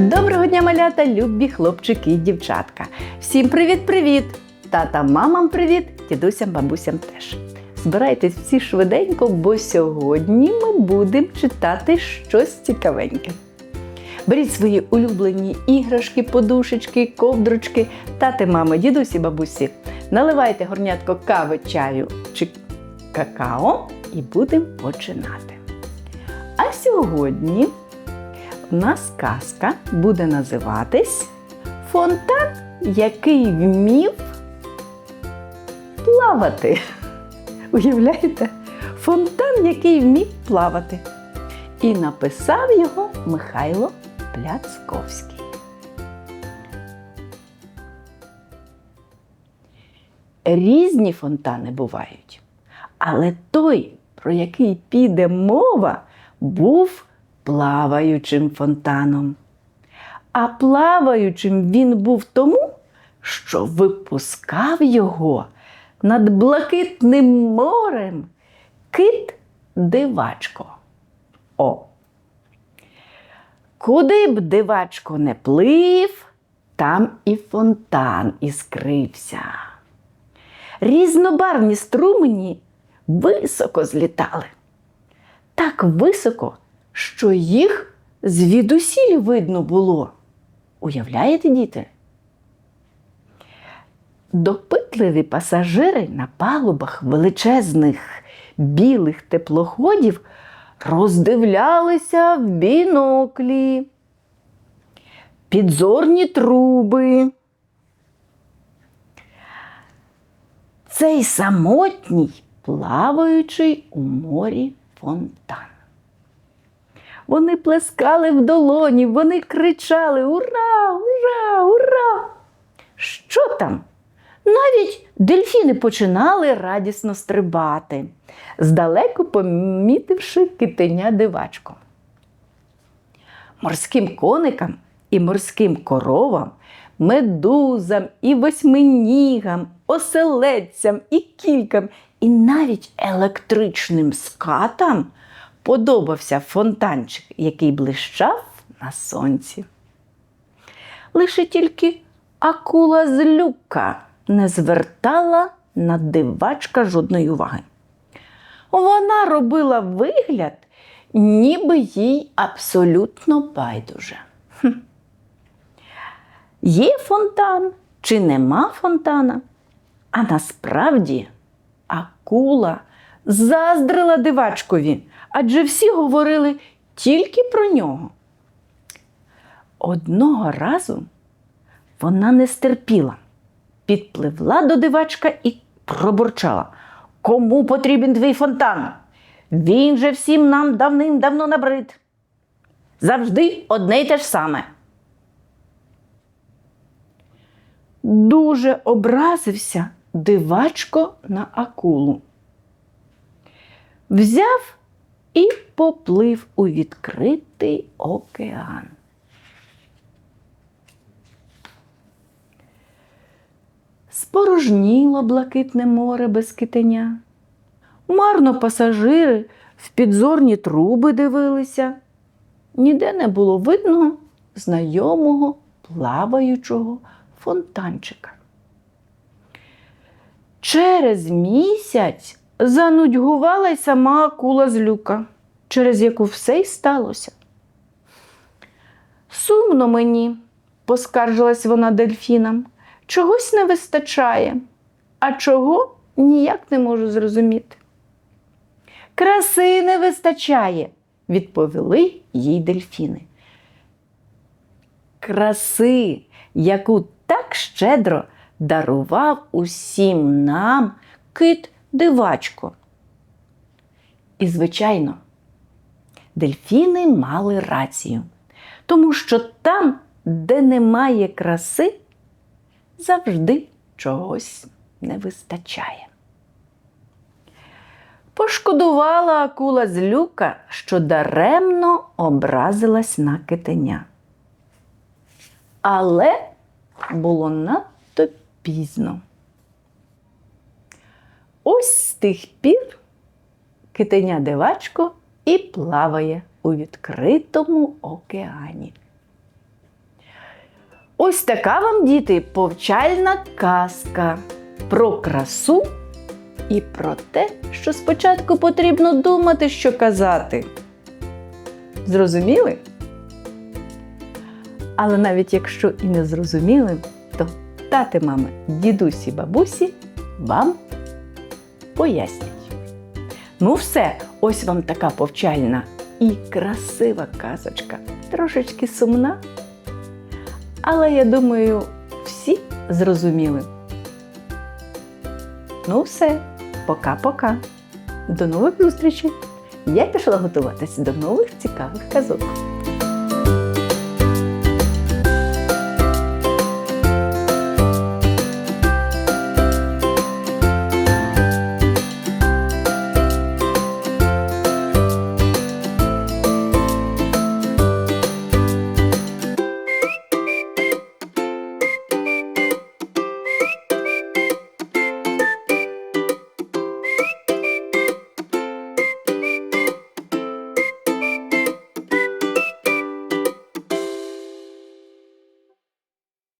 Доброго дня, малята, любі хлопчики і дівчатка. Всім привіт-привіт! Тата, мамам привіт, дідусям, бабусям теж. Збирайтесь всі швиденько, бо сьогодні ми будемо читати щось цікавеньке. Беріть свої улюблені іграшки, подушечки, ковдрочки, тати, мами, дідусі, бабусі. Наливайте горнятко кави, чаю чи какао і будемо починати. А сьогодні у нас казка буде називатись Фонтан, який вмів плавати. Уявляєте? Фонтан, який вмів плавати. І написав його Михайло Пляцковський. Різні фонтани бувають, але той, про який піде мова, був плаваючим фонтаном. А плаваючим він був тому, що випускав його над блакитним морем кит дивачко. О. Куди б дивачко не плив, там і фонтан іскрився. Різнобарвні струмені високо злітали. Так високо, що їх звідусіль видно було. Уявляєте, діти? Допитливі пасажири на палубах величезних білих теплоходів роздивлялися в біноклі, підзорні труби. Цей самотній плаваючий у морі фонтан. Вони плескали в долоні, вони кричали Ура, ура, ура! Що там? Навіть дельфіни починали радісно стрибати, здалеку помітивши китеня дивачко. Морським коникам і морським коровам, медузам і восьминігам, оселедцям і кількам, і навіть електричним скатам подобався фонтанчик, який блищав на сонці. Лише тільки акула злюка не звертала на дивачка жодної уваги. Вона робила вигляд, ніби їй абсолютно байдуже. Є фонтан чи нема фонтана? А насправді акула заздрила дивачкові, адже всі говорили тільки про нього. Одного разу вона не стерпіла, підпливла до дивачка і пробурчала. Кому потрібен твій фонтан? Він же всім нам давним-давно набрид. Завжди одне й те ж саме. Дуже образився дивачко на акулу. Взяв і поплив у відкритий океан. Спорожніло блакитне море без китеня. Марно пасажири в підзорні труби дивилися. Ніде не було видно знайомого плаваючого фонтанчика. Через місяць занудьгувала й сама акула з люка, через яку все й сталося. Сумно мені, поскаржилась вона дельфінам, чогось не вистачає, а чого ніяк не можу зрозуміти. Краси не вистачає, відповіли їй дельфіни. Краси, яку так щедро дарував усім нам кит дивачко. І, звичайно, дельфіни мали рацію, тому що там, де немає краси, завжди чогось не вистачає. Пошкодувала акула з люка, що даремно образилась на китеня. Але було надто пізно. Ось з тих пір китеня дивачко і плаває у відкритому океані. Ось така вам, діти, повчальна казка про красу і про те, що спочатку потрібно думати, що казати. Зрозуміли? Але навіть якщо і не зрозуміли, то тати, мами, дідусі, бабусі вам пояснять. Ну, все, ось вам така повчальна і красива казочка, трошечки сумна. Але я думаю, всі зрозуміли. Ну, все, пока-пока. До нових зустрічей. Я пішла готуватися до нових цікавих казок.